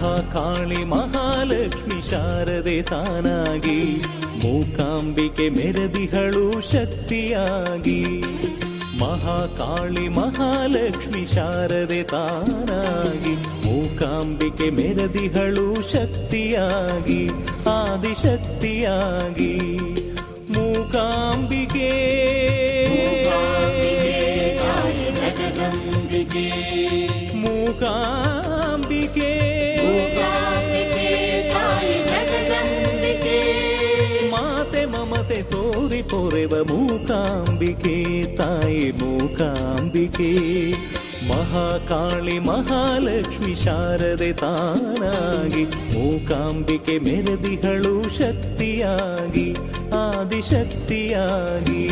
ಮಹಾಕಾಳಿ ಮಹಾಲಕ್ಷ್ಮಿ ಶಾರದೆ ತಾನಾಗಿ ಮೂಕಾಂಬಿಕೆ ಮೆರದಿಹಳು ಶಕ್ತಿಯಾಗಿ. ಮಹಾಕಾಳಿ ಮಹಾಲಕ್ಷ್ಮಿ ಶಾರದೆ ತಾನಾಗಿ ಮೂಕಾಂಬಿಕೆ ಮೆರದಿಹಳು ಶಕ್ತಿಯಾಗಿ ಆದಿಶಕ್ತಿಯಾಗಿ. ಮೂಕಾಂಬಿಕೆ. ಮೂಕಾ ಮೂಕಾಂಬಿಕೆ. ಮಾತೆ ಮಮತೆ ತೋರಿ ಪೊರೆವ ಮೂಕಾಂಬಿಕೆ, ತಾಯಿ ಮೂಕಾಂಬಿಕೆ. ಮಹಾಕಾಳಿ ಮಹಾಲಕ್ಷ್ಮಿ ಶಾರದೆ ತಾನಾಗಿ, ಮೂಕಾಂಬಿಕೆ ಮೆರದಿಹಳು ಶಕ್ತಿಯಾಗಿ, ಆದಿಶಕ್ತಿಯಾಗಿ.